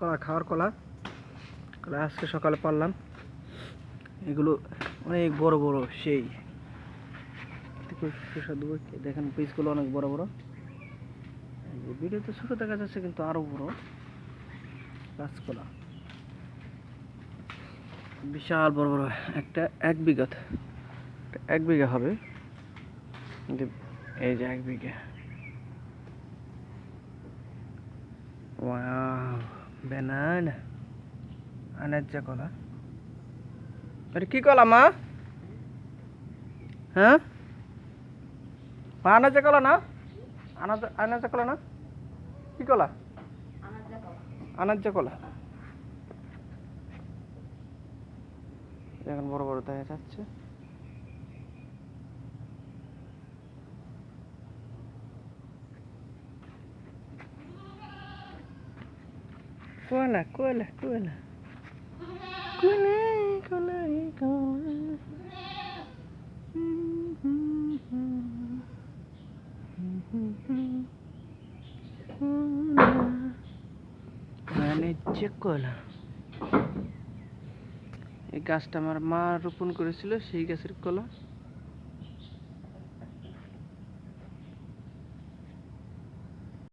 কলা, খাওয়ার কলা। কলা আজকে সকালে পারলাম। এগুলো অনেক বড় বড় সেই। দেখেন পিসগুলো অনেক বড় বড়। ভিডিওতে ছোট দেখা যাচ্ছে, কিন্তু আরও বড়। কাঁচকলা বিশাল বড় বড়। একটা এক বিঘা এক বিঘা হবে। এই যে এক বিঘা। আনাজ্জা কলা এটা কি কলা মা? হ্যাঁ? মা আনাজ্জা কলা না? আনাজা আনাজ্জা কলা না? কি কলা? আনাজ্জা কলা। এখন বড় বড় দেখা যাচ্ছে। কোলা কোলা কোলা কোলা কোলা কোলা বাণিজ্য কলা এই গাছটা আমার মা রোপণ করেছিল, সেই গাছের কলা।